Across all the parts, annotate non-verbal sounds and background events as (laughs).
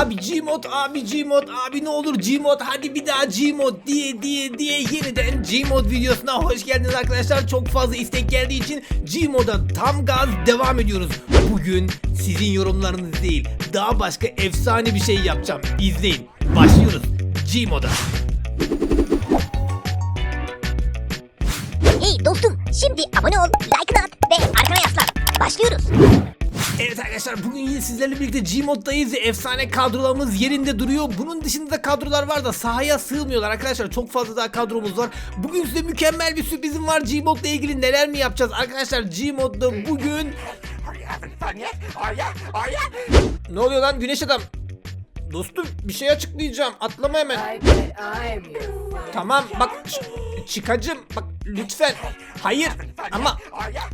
Abi Gmod, abi Gmod, abi ne olur Gmod, hadi bir daha Gmod diye diye diye yeniden Gmod videosuna hoş geldiniz arkadaşlar. Çok fazla istek geldiği için Gmod'a tam gaz devam ediyoruz. Bugün sizin yorumlarınız değil, daha başka efsane bir şey yapacağım. İzleyin. Başlıyoruz. Gmod'a. Hey dostum şimdi abone ol, like'ını at ve arkana yaslan. Başlıyoruz. Evet arkadaşlar bugün yine sizlerle birlikte Gmod'dayız efsane kadrolarımız yerinde duruyor. Bunun dışında da kadrolar var da sahaya sığmıyorlar arkadaşlar. Çok fazla daha kadromuz var. Bugün size mükemmel bir sürprizim var Gmod'la ilgili neler mi yapacağız arkadaşlar Gmod'da bugün... Ne oluyor lan güneş adam? Dostum bir şey açıklayacağım atlama hemen. Tamam bak çıkacım bak lütfen. Hayır ama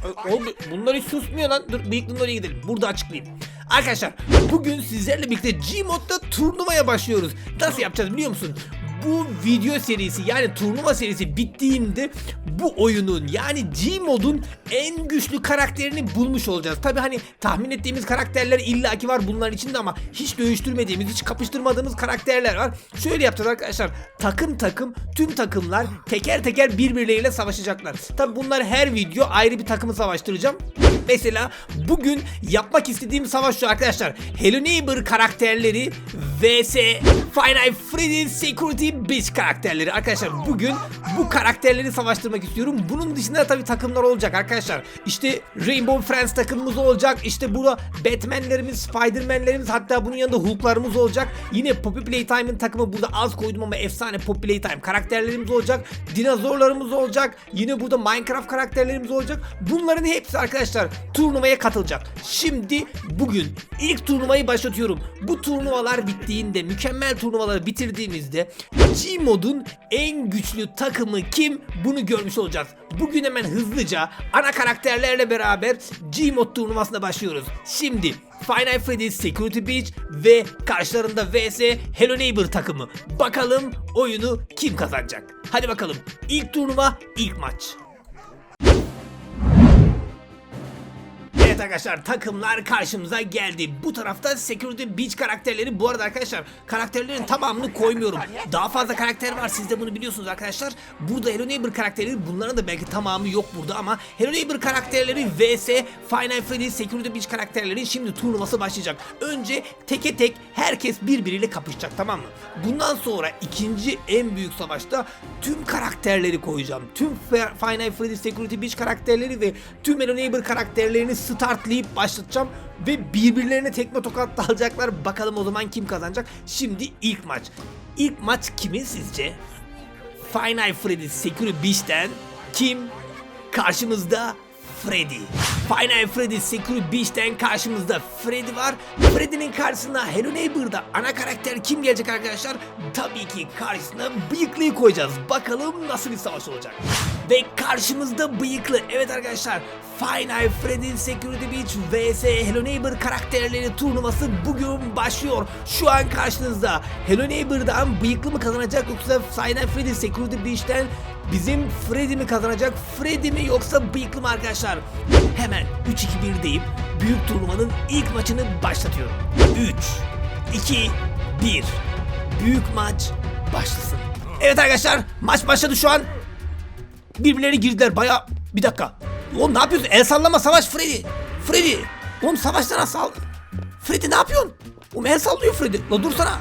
Ö- oğlum bunlar hiç susmuyor lan. Dur bıyıklının oraya gidelim. Burada açıklayayım. Arkadaşlar bugün sizlerle birlikte Gmod'da turnuvaya başlıyoruz. Nasıl yapacağız biliyor musun? Bu video serisi yani turnuva serisi bittiğinde bu oyunun yani Gmod'un en güçlü karakterini bulmuş olacağız. Tabi hani tahmin ettiğimiz karakterler illaki var bunların içinde ama hiç dövüştürmediğimiz, hiç kapıştırmadığımız karakterler var. Şöyle yapacağız arkadaşlar. Takım takım tüm takımlar teker teker birbirleriyle savaşacaklar. Tabi bunlar her video ayrı bir takımı savaştıracağım. Mesela bugün yapmak istediğim savaş şu arkadaşlar. Hello Neighbor karakterleri vs Five Nights Freddy's Security Beach karakterleri. Arkadaşlar bugün bu karakterleri savaştırmak istiyorum. Bunun dışında tabii takımlar olacak arkadaşlar. İşte Rainbow Friends takımımız olacak. İşte burada Batman'lerimiz, Spiderman'lerimiz hatta bunun yanında Hulk'larımız olacak. Yine Poppy Playtime'ın takımı burada az koydum ama efsane Poppy Playtime karakterlerimiz olacak. Dinozorlarımız olacak. Yine burada Minecraft karakterlerimiz olacak. Bunların hepsi arkadaşlar turnuvaya katılacak. Şimdi bugün ilk turnuvayı başlatıyorum. Bu turnuvalar bittiğinde mükemmel turnuvaları bitirdiğimizde Gmod'un en güçlü takımı kim bunu görmüş olacağız. Bugün hemen hızlıca ana karakterlerle beraber Gmod turnuvasına başlıyoruz. Şimdi Five Nights Freddy's Security Beach ve karşılarında vs Hello Neighbor takımı. Bakalım oyunu kim kazanacak? Hadi bakalım. İlk turnuva, ilk maç. Evet arkadaşlar takımlar karşımıza geldi. Bu tarafta Security Beach karakterleri. Bu arada arkadaşlar karakterlerin tamamını koymuyorum. Daha fazla karakter var siz de bunu biliyorsunuz arkadaşlar. Burada Hello Neighbor karakterleri bunların da belki tamamı yok burada ama Hello Neighbor karakterleri vs Five Nights Freddy's Security Beach karakterleri şimdi turnuvası başlayacak. Önce teke tek herkes birbiriyle kapışacak tamam mı? Bundan sonra ikinci en büyük savaşta tüm karakterleri koyacağım. Tüm Nights Freddy's Security Beach karakterleri ve tüm Hello Neighbor karakterlerini startlayıp başlatacağım ve birbirlerine tekme tokat dalacaklar. Bakalım o zaman kim kazanacak? Şimdi ilk maç. İlk maç kimin sizce? Five Nights Freddy's Security Beach'ten kim? Karşımızda Freddy. Five Nights Freddy's Security Beach'ten karşımızda Freddy var. Freddy'nin karşısına Hello Neighbor'da ana karakter kim gelecek arkadaşlar? Tabii ki karşısına bıyıklıyı koyacağız. Bakalım nasıl bir savaş olacak. Ve karşımızda bıyıklı. Evet arkadaşlar Five Nights Freddy's Security Beach vs Hello Neighbor karakterleri turnuvası bugün başlıyor. Şu an karşınızda Hello Neighbor'dan bıyıklı mı kazanacak yoksa Five Nights Freddy's Security Beach'ten bizim Freddy mi kazanacak? Freddy mi yoksa bıyıklı mı arkadaşlar? Hemen 3-2-1 deyip büyük turnuvanın ilk maçını başlatıyorum. 3, 2, 1. Büyük maç başlasın. Evet arkadaşlar maç başladı şu an. Birbirlerine girdiler baya... Bir dakika. Oğlum ne yapıyorsun? El sallama savaş Freddy. Freddy. Oğlum savaştan nasıl sal... Freddy ne yapıyorsun? Oğlum el sallıyor Freddy. La dursana.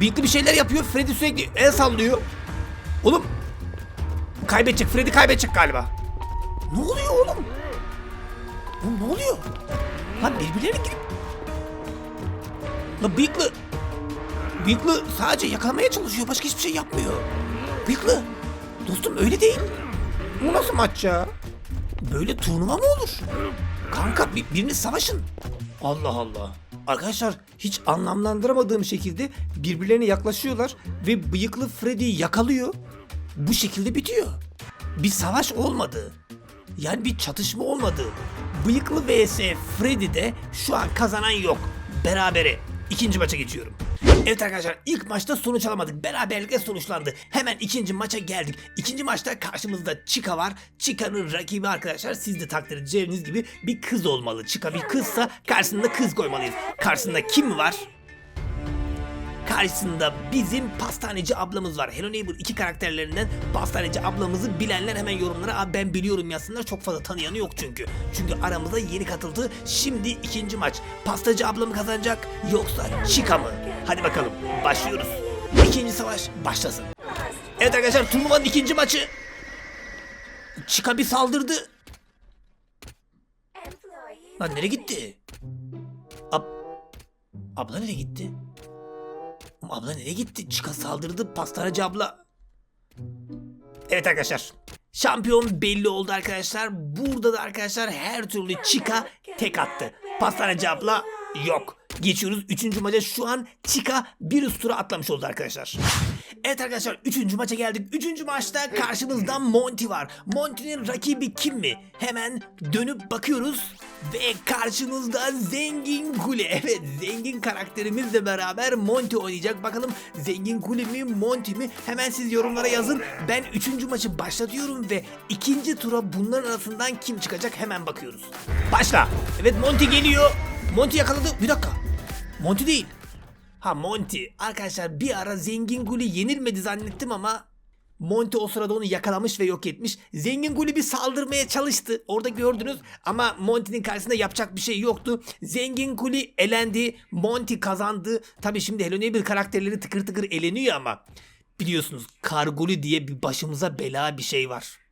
Bıyıklı bir şeyler yapıyor. Freddy sürekli el sallıyor. Oğlum. Kaybedecek. Freddy kaybedecek galiba. Ne oluyor oğlum? Oğlum ne oluyor? Lan birbirlerine girip... La bıyıklı... Bıyıklı sadece yakalamaya çalışıyor. Başka hiçbir şey yapmıyor. Bıyıklı. Dostum öyle değil. Bu nasıl maç ya? Böyle turnuva mı olur? Kanka bir, birini savaşın. Allah Allah. Arkadaşlar hiç anlamlandıramadığım şekilde birbirlerine yaklaşıyorlar ve bıyıklı Freddy'yi yakalıyor. Bu şekilde bitiyor. Bir savaş olmadı. Yani bir çatışma olmadı. Bıyıklı vs Freddy'de şu an kazanan yok. Berabere. İkinci maça geçiyorum. Evet arkadaşlar ilk maçta sonuç alamadık. Beraberlikle sonuçlandı. Hemen ikinci maça geldik. İkinci maçta karşımızda Chica var. Chica'nın rakibi arkadaşlar siz de takdir edeceğiniz gibi bir kız olmalı. Chica bir kızsa karşısında kız koymalıyız. Karşısında kim var? Karşısında bizim pastaneci ablamız var. Hello Neighbor 2 karakterlerinden pastaneci ablamızı bilenler hemen yorumlara Abi ben biliyorum yazsınlar. Çok fazla tanıyanı yok çünkü. Çünkü aramıza yeni katıldı. Şimdi ikinci maç. Pastacı abla mı kazanacak yoksa Chica mı? Hadi bakalım başlıyoruz. İkinci savaş başlasın. Evet arkadaşlar turnuvanın ikinci maçı. Chica bir saldırdı. Lan nereye gitti? Ab abla nereye gitti? Abla nereye gitti? Chica saldırdı pastaneci abla. Evet arkadaşlar. Şampiyon belli oldu arkadaşlar. Burada da arkadaşlar her türlü Chica tek attı. Pastaneci abla yok. Geçiyoruz 3. maça. Şu an Chica bir üst tura atlamış oldu arkadaşlar. Evet arkadaşlar 3. maça geldik. 3. maçta karşımızda Monty var. Monty'nin rakibi kim mi? Hemen dönüp bakıyoruz. Ve karşımızda Zengin Kule. (laughs) Evet zengin karakterimizle beraber Monty oynayacak. Bakalım Zengin Kule mi Monty mi? Hemen siz yorumlara yazın. Ben 3. maçı başlatıyorum ve ikinci tura bunların arasından kim çıkacak hemen bakıyoruz. Başla. Evet Monty geliyor. Monty yakaladı. Bir dakika. Monty değil. Ha Monty. Arkadaşlar bir ara Zengin Guli yenilmedi zannettim ama Monty o sırada onu yakalamış ve yok etmiş. Zengin Guli bir saldırmaya çalıştı. Orada gördünüz ama Monty'nin karşısında yapacak bir şey yoktu. Zengin Guli elendi. Monty kazandı. Tabi şimdi Hello Neighbor karakterleri tıkır tıkır eleniyor ama biliyorsunuz Karguli diye bir başımıza bela bir şey var.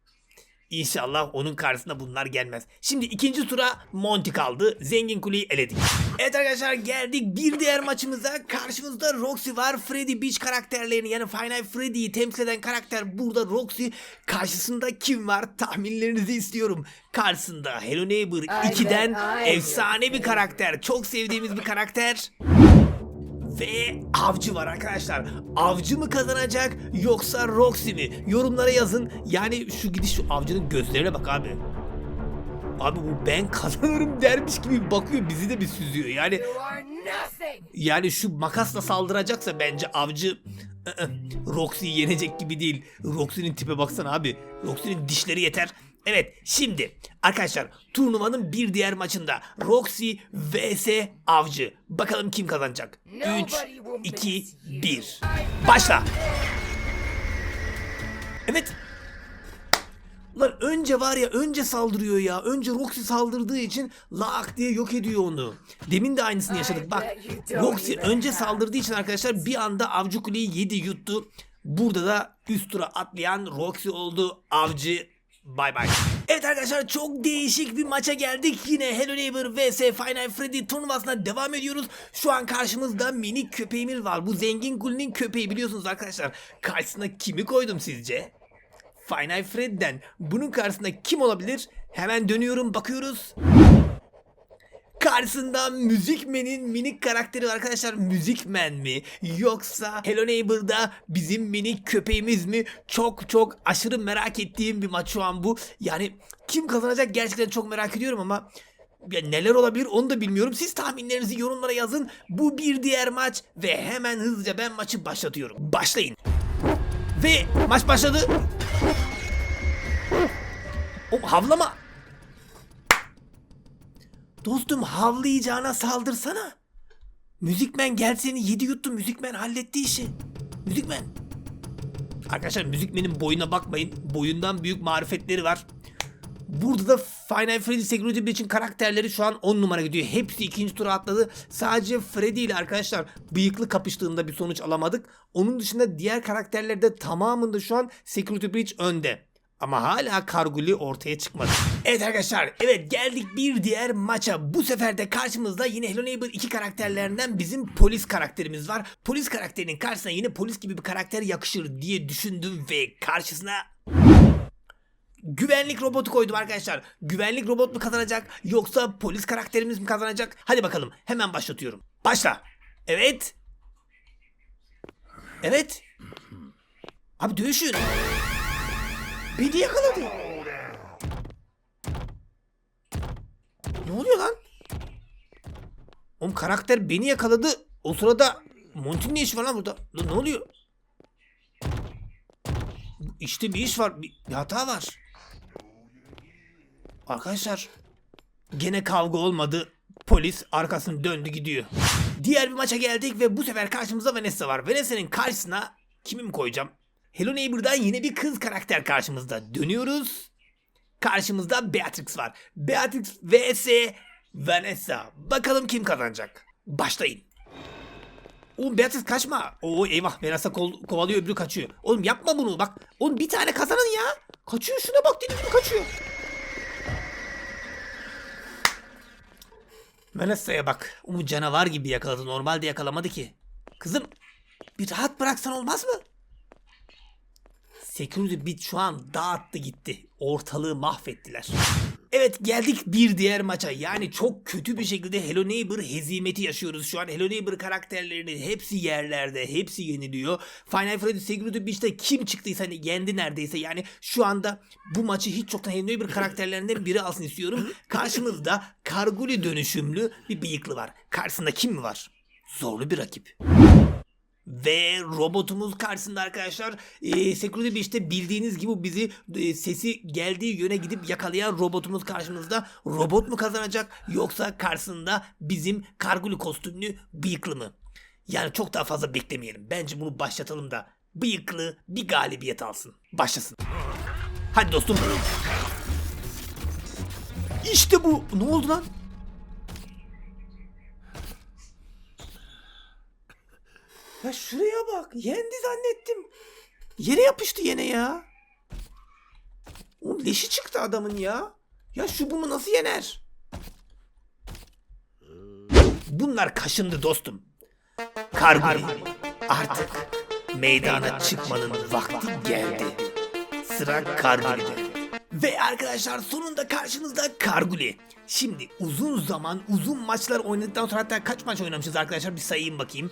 İnşallah onun karşısına bunlar gelmez. Şimdi ikinci tura Monty kaldı. Zengin Kule'yi eledik. Evet arkadaşlar geldik bir diğer maçımıza. Karşımızda Roxy var. Freddy Beach karakterlerini yani Nights Freddy'yi temsil eden karakter burada Roxy. Karşısında kim var? Tahminlerinizi istiyorum. Karşısında Hello Neighbor Ay 2'den be, ay. efsane bir karakter. Çok sevdiğimiz bir karakter. Ve avcı var arkadaşlar. Avcı mı kazanacak yoksa Roxy mi? Yorumlara yazın. Yani şu gidiş şu avcının gözlerine bak abi. Abi bu ben kazanırım dermiş gibi bakıyor bizi de bir süzüyor. Yani yani şu makasla saldıracaksa bence avcı Roxy'yi yenecek gibi değil. Roxy'nin tipe baksana abi. Roxy'nin dişleri yeter. Evet şimdi arkadaşlar turnuvanın bir diğer maçında Roxy vs Avcı. Bakalım kim kazanacak? 3, 2, 1. Başla. Evet. Ulan önce var ya önce saldırıyor ya. Önce Roxy saldırdığı için lak diye yok ediyor onu. Demin de aynısını yaşadık. Bak Roxy önce saldırdığı için arkadaşlar bir anda avcı kuleyi yedi yuttu. Burada da üst tura atlayan Roxy oldu. Avcı bay bay. Evet arkadaşlar çok değişik bir maça geldik. Yine Hello Neighbor vs Final Freddy turnuvasına devam ediyoruz. Şu an karşımızda minik köpeğimiz var. Bu zengin kulinin köpeği biliyorsunuz arkadaşlar. Karşısına kimi koydum sizce? Final Fred'den. Bunun karşısında kim olabilir? Hemen dönüyorum bakıyoruz. Karşısında Müzikmen'in minik karakteri var arkadaşlar. Müzikmen mi? Yoksa Hello Neighbor'da bizim minik köpeğimiz mi? Çok çok aşırı merak ettiğim bir maç şu an bu. Yani kim kazanacak gerçekten çok merak ediyorum ama ya neler olabilir onu da bilmiyorum. Siz tahminlerinizi yorumlara yazın. Bu bir diğer maç ve hemen hızlıca ben maçı başlatıyorum. Başlayın. Ve maç başladı. O havlama. Dostum havlayacağına saldırsana. Müzikmen gel seni yedi yuttu müzikmen halletti işi. Müzikmen. Arkadaşlar müzikmenin boyuna bakmayın. Boyundan büyük marifetleri var. Burada da Final Freddy Security Breach'in karakterleri şu an 10 numara gidiyor. Hepsi ikinci tura atladı. Sadece Freddy ile arkadaşlar bıyıklı kapıştığında bir sonuç alamadık. Onun dışında diğer karakterlerde tamamında şu an Security Breach önde. Ama hala Karguli ortaya çıkmadı. Evet arkadaşlar evet geldik bir diğer maça. Bu sefer de karşımızda yine Hello Neighbor 2 karakterlerinden bizim polis karakterimiz var. Polis karakterinin karşısına yine polis gibi bir karakter yakışır diye düşündüm ve karşısına güvenlik robotu koydum arkadaşlar. Güvenlik robot mu kazanacak yoksa polis karakterimiz mi kazanacak? Hadi bakalım hemen başlatıyorum. Başla. Evet. Evet. Abi dövüşün. Beni yakaladı. Ne oluyor lan? Oğlum karakter beni yakaladı. O sırada Monty'nin ne işi var lan burada? Lan ne oluyor? İşte bir iş var. Bir, bir hata var. Arkadaşlar gene kavga olmadı. Polis arkasını döndü gidiyor. Diğer bir maça geldik ve bu sefer karşımızda Vanessa var. Vanessa'nın karşısına kimi mi koyacağım? Hello Neighbor'dan yine bir kız karakter karşımızda. Dönüyoruz. Karşımızda Beatrix var. Beatrix vs Vanessa. Bakalım kim kazanacak. Başlayın. Oğlum Beatrix kaçma. Oo eyvah Vanessa kol, kovalıyor öbürü kaçıyor. Oğlum yapma bunu bak. Oğlum bir tane kazanın ya. Kaçıyor şuna bak deli gibi kaçıyor. Vanessa'ya bak. Umut canavar gibi yakaladı. Normalde yakalamadı ki. Kızım bir rahat bıraksan olmaz mı? Security Bit şu an dağıttı gitti. Ortalığı mahvettiler. Evet geldik bir diğer maça. Yani çok kötü bir şekilde Hello Neighbor hezimeti yaşıyoruz şu an. Hello Neighbor karakterlerinin hepsi yerlerde. Hepsi yeniliyor. Final Fantasy Security Beach'te kim çıktıysa hani yendi neredeyse. Yani şu anda bu maçı hiç çoktan Hello Neighbor karakterlerinden biri alsın istiyorum. Karşımızda Karguli dönüşümlü bir bıyıklı var. Karşısında kim mi var? Zorlu bir rakip. Ve robotumuz karşısında arkadaşlar e, Security Beach'te bildiğiniz gibi bizi e, sesi geldiği yöne gidip yakalayan robotumuz karşımızda. Robot mu kazanacak yoksa karşısında bizim karguli kostümlü bıyıklı mı? Yani çok daha fazla beklemeyelim. Bence bunu başlatalım da bıyıklı bir galibiyet alsın. Başlasın. Hadi dostum. İşte bu. Ne oldu lan? Ya şuraya bak. Yendi zannettim. Yere yapıştı yine ya. Oğlum leşi çıktı adamın ya. Ya şu bunu nasıl yener? Bunlar kaşındı dostum. Karguli artık meydana çıkmanın vakti geldi. Sıra Karguli'de. Ve arkadaşlar sonunda karşınızda Karguli. Şimdi uzun zaman uzun maçlar oynadıktan sonra hatta kaç maç oynamışız arkadaşlar bir sayayım bakayım.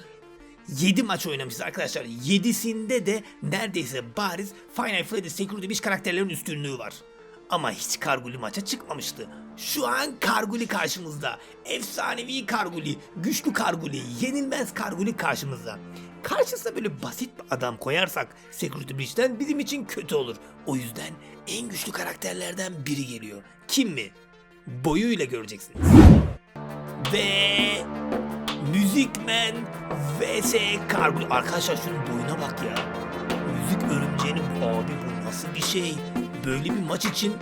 7 maç oynamışız arkadaşlar. 7'sinde de neredeyse bariz Final Fantasy Security Beach karakterlerin üstünlüğü var. Ama hiç Karguli maça çıkmamıştı. Şu an Karguli karşımızda. Efsanevi Karguli, güçlü Karguli, yenilmez Karguli karşımızda. Karşısına böyle basit bir adam koyarsak Security Breach'ten bizim için kötü olur. O yüzden en güçlü karakterlerden biri geliyor. Kim mi? Boyuyla göreceksiniz. Ve Müzikmen vs Kargul. Arkadaşlar şunun boyuna bak ya. Müzik örümceğinin abi bu nasıl bir şey? Böyle bir maç için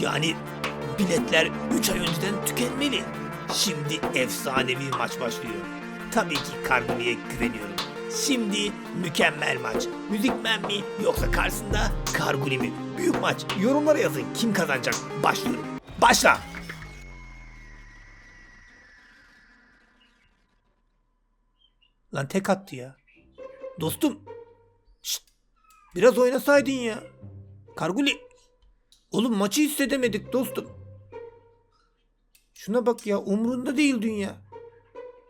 yani biletler 3 ay önceden tükenmeli. Şimdi efsanevi maç başlıyor. Tabii ki Kargul'e güveniyorum. Şimdi mükemmel maç. Müzikmen mi yoksa karşısında Karguli mi? Büyük maç. Yorumlara yazın kim kazanacak. Başlıyorum. Başla. Lan tek attı ya. Dostum. Şşt. Biraz oynasaydın ya. Karguli. Oğlum maçı hissedemedik dostum. Şuna bak ya umrunda değil dünya.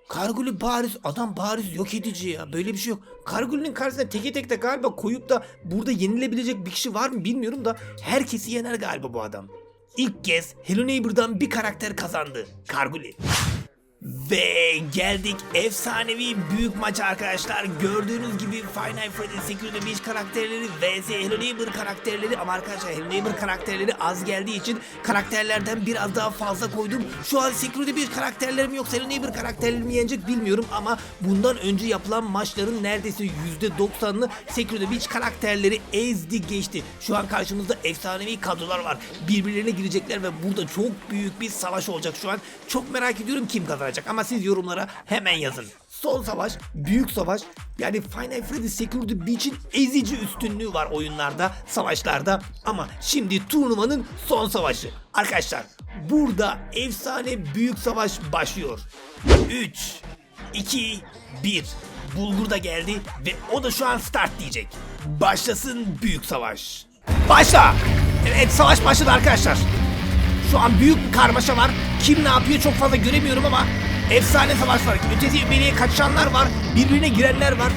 Karguli bariz adam bariz yok edici ya. Böyle bir şey yok. Karguli'nin karşısında teke tek de galiba koyup da burada yenilebilecek bir kişi var mı bilmiyorum da herkesi yener galiba bu adam. İlk kez Hello Neighbor'dan bir karakter kazandı. Karguli. Ve geldik efsanevi büyük maça arkadaşlar. Gördüğünüz gibi Final Fantasy Security Beach karakterleri vs Hello karakterleri ama arkadaşlar Hello karakterleri az geldiği için karakterlerden biraz daha fazla koydum. Şu an Security Beach karakterlerim yok. Hello Neighbor karakterlerimi yenecek bilmiyorum ama bundan önce yapılan maçların neredeyse %90'ını Security Beach karakterleri ezdi geçti. Şu an karşımızda efsanevi kadrolar var. Birbirlerine girecekler ve burada çok büyük bir savaş olacak şu an. Çok merak ediyorum kim kazanacak ama siz yorumlara hemen yazın. Son savaş, büyük savaş. Yani Final Fantasy Security Beach'in ezici üstünlüğü var oyunlarda, savaşlarda. Ama şimdi turnuvanın son savaşı. Arkadaşlar burada efsane büyük savaş başlıyor. 3, 2, 1. Bulgur da geldi ve o da şu an start diyecek. Başlasın büyük savaş. Başla! Evet savaş başladı arkadaşlar. Şu an büyük bir karmaşa var. Kim ne yapıyor çok fazla göremiyorum ama efsane savaş var. Ötesi beriye kaçanlar var. Birbirine girenler var.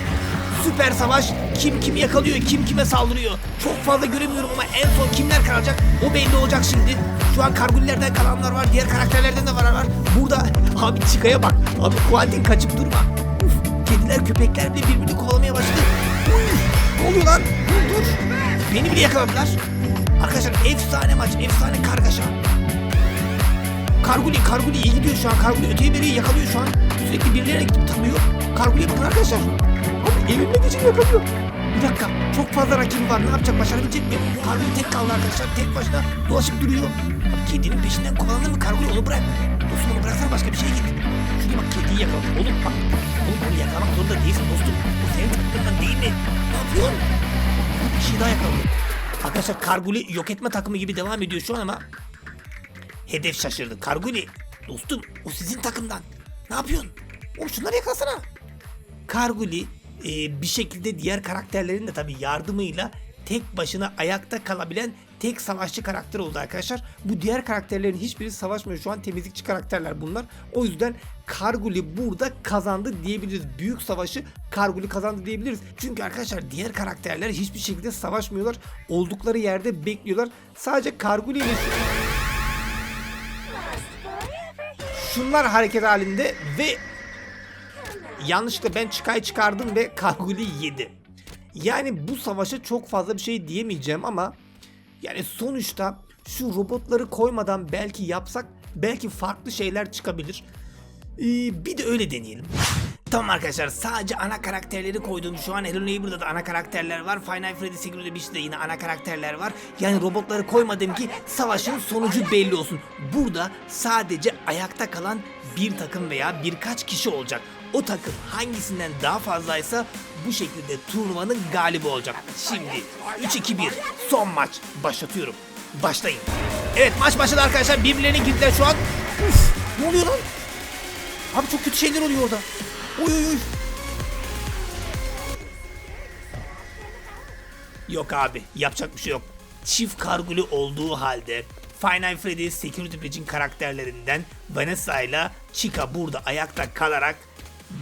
Süper savaş. Kim kimi yakalıyor, kim kime saldırıyor. Çok fazla göremiyorum ama en son kimler kalacak o belli olacak şimdi. Şu an kargullerden kalanlar var. Diğer karakterlerden de var var. Burada abi Chica'ya bak. Abi Quentin kaçıp durma. Uf, kediler köpekler bile birbirini kovalamaya başladı. Uf, ne oluyor lan? Dur. Beni bile yakaladılar. Arkadaşlar efsane maç, efsane kargaşa. Karguli, Karguli iyi gidiyor şu an. Karguli öteye beriye yakalıyor şu an. sürekli birilerine tanıyor. Kargoya bakın arkadaşlar. Abi evimde için yakalıyor. Bir dakika çok fazla rakibi var ne yapacak başarabilecek mi? Kargoyu tek kaldı arkadaşlar tek başına dolaşıp duruyor. Abi kedinin peşinden kovalanır mı Kargoyu onu bırak. Dostum onu bıraksana başka bir şeye git. Şuraya bak kediyi yakaladı. Oğlum bak. Oğlum onu yakalamak zorunda değilsin dostum. Bu senin takımından değil mi? Ne yapıyorsun? Bir şey daha yakaladı. Arkadaşlar Karguli yok etme takımı gibi devam ediyor şu an ama Hedef şaşırdı. Karguli dostum o sizin takımdan. Ne yapıyorsun? Oğlum şunları yakalasana. Karguli e, bir şekilde diğer karakterlerin de tabii yardımıyla tek başına ayakta kalabilen tek savaşçı karakter oldu arkadaşlar. Bu diğer karakterlerin hiçbiri savaşmıyor. Şu an temizlikçi karakterler bunlar. O yüzden Karguli burada kazandı diyebiliriz. Büyük savaşı Karguli kazandı diyebiliriz. Çünkü arkadaşlar diğer karakterler hiçbir şekilde savaşmıyorlar. Oldukları yerde bekliyorlar. Sadece Karguli ile şunlar hareket halinde ve yanlışlıkla ben çıkay çıkardım ve Karguli yedi. Yani bu savaşa çok fazla bir şey diyemeyeceğim ama yani sonuçta şu robotları koymadan belki yapsak belki farklı şeyler çıkabilir. Ee, bir de öyle deneyelim. Tamam arkadaşlar sadece ana karakterleri koydum. Şu an Hello Neighbor'da da ana karakterler var. Final Freddy Security Beach'te de yine ana karakterler var. Yani robotları koymadım ki savaşın sonucu belli olsun. Burada sadece ayakta kalan bir takım veya birkaç kişi olacak. O takım hangisinden daha fazlaysa bu şekilde turnuvanın galibi olacak. Şimdi 3-2-1 son maç başlatıyorum. Başlayın. Evet maç başladı arkadaşlar. Birbirlerine girdiler şu an. Uf, ne oluyor lan? Abi çok kötü şeyler oluyor orada. Oy oy oy. Yok abi yapacak bir şey yok. Çift kargulu olduğu halde Final Freddy Security Breach'in karakterlerinden Vanessa ile Chica burada ayakta kalarak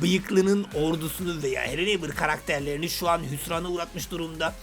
bıyıklının ordusunu veya Hello Neighbor karakterlerini şu an hüsrana uğratmış durumda.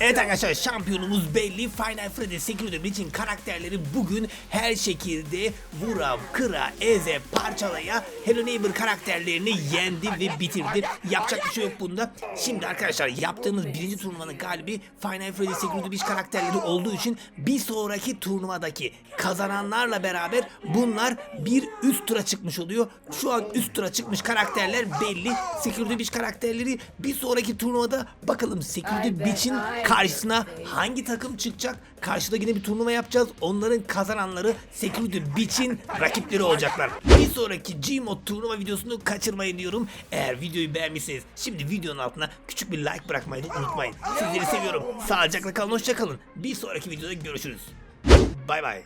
Evet arkadaşlar şampiyonumuz belli. Final Freddy Security Breach'in karakterleri bugün her şekilde vura, kıra, eze, parçalaya Hello Neighbor karakterlerini yendi ve bitirdi. Yapacak bir şey yok bunda. Şimdi arkadaşlar yaptığımız birinci turnuvanın galibi Final Freddy Security Breach karakterleri olduğu için bir sonraki turnuvadaki kazananlarla beraber bunlar bir üst tura çıkmış oluyor. Şu an üst tura çıkmış karakterler belli. Security Beach karakterleri bir sonraki turnuvada bakalım Security Beach'in karşısına hangi takım çıkacak? Karşıda yine bir turnuva yapacağız. Onların kazananları Security Beach'in rakipleri olacaklar. Bir sonraki Gmod turnuva videosunu kaçırmayın diyorum. Eğer videoyu beğenmişseniz şimdi videonun altına küçük bir like bırakmayı unutmayın. Sizleri seviyorum. Sağlıcakla kalın, hoşça kalın. Bir sonraki videoda görüşürüz. Bay bay.